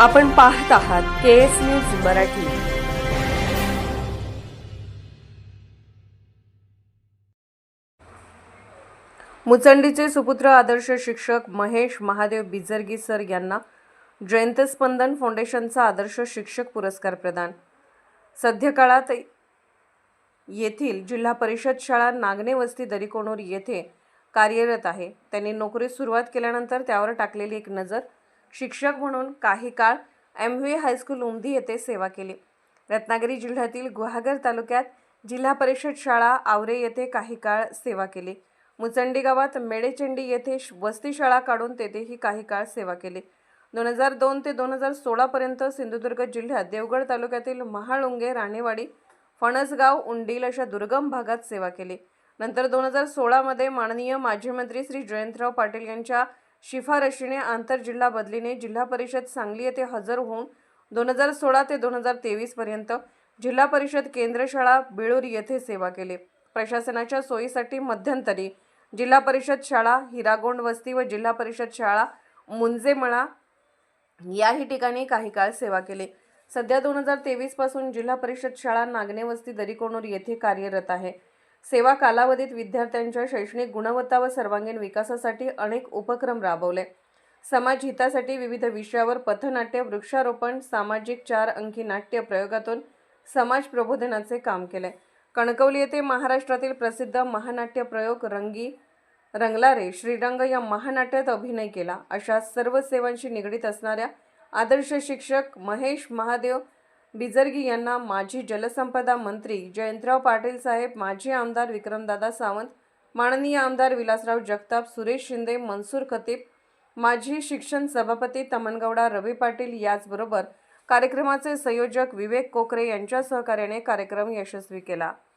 आपण पाहत आहात के एस न्यूज मराठी. मुचंडीचे सुपुत्र आदर्श शिक्षक महेश महादेव बिजरगी सर यांना जयंतस्पंदन फाउंडेशनचा आदर्श शिक्षक पुरस्कार प्रदान. सध्याकाळात येथील जिल्हा परिषद शाळा नागणे वस्ती दरिकोणूर येथे कार्यरत आहे. त्यांनी नोकरीस सुरुवात केल्यानंतर त्यावर टाकलेली एक नजर शिक्षक म्हणून काही काळ एम व्ही हायस्कूल उमदी येथे सेवा केली. रत्नागिरी जिल्ह्यातील गुहागर तालुक्यात जिल्हा परिषद शाळा आवरे येथे काही काळ सेवा केली. मुचंडी गावात मेडेचंडी येथे श- वस्ती शाळा काढून तेथेही काही काळ सेवा केली. दोन हजार दोन ते दोन हजार सोळापर्यंत सिंधुदुर्ग जिल्ह्यात देवगड तालुक्यातील महाळुंगे राणेवाडी फणसगाव उंडील अशा दुर्गम भागात सेवा केली. नंतर दोन हजार सोळामध्ये माननीय माजी मंत्री श्री जयंतराव पाटील यांच्या शिफारशीने आंतरजिल्हा बदलीने जिल्हा परिषद सांगली येथे हजर होऊन दोन हजार सोळा ते दोन हजार तेवीसपर्यंत जिल्हा परिषद केंद्रशाळा बेळूर येथे सेवा केली. प्रशासनाच्या सोयीसाठी मध्यंतरी जिल्हा परिषद शाळा हिरागोंड वस्ती व जिल्हा परिषद शाळा मुंजेमळा याही ठिकाणी काही काळ सेवा केली. सध्या दोन हजार तेवीसपासून जिल्हा परिषद शाळा नागणे वस्ती दरिकोणूर येथे कार्यरत आहे. सेवा कालावधीत विद्यार्थ्यांच्या शैक्षणिक गुणवत्ता व सर्वांगीण विकासासाठी अनेक उपक्रम राबवले. समाज हितासाठी विविध विषयावर पथनाट्य वृक्षारोपण सामाजिक चार अंकी नाट्य प्रयोगातून समाज प्रबोधनाचे काम केले. कणकवली येथे महाराष्ट्रातील प्रसिद्ध महानाट्य प्रयोग रंगी रंगलारे श्रीरंग या महानाट्यात अभिनय केला. अशा सर्व सेवांशी निगडीत असणाऱ्या आदर्श शिक्षक महेश महादेव बिजरगी यांना माजी जलसंपदा मंत्री जयंतराव पाटील साहेब माजी आमदार विक्रमदादा सावंत माननीय आमदार विलासराव जगताप सुरेश शिंदे मनसूर खतीब माजी शिक्षण सभापती तमनगौडा रवी पाटील याचबरोबर कार्यक्रमाचे संयोजक विवेक कोकरे यांच्या सहकार्याने कार्यक्रम यशस्वी केला.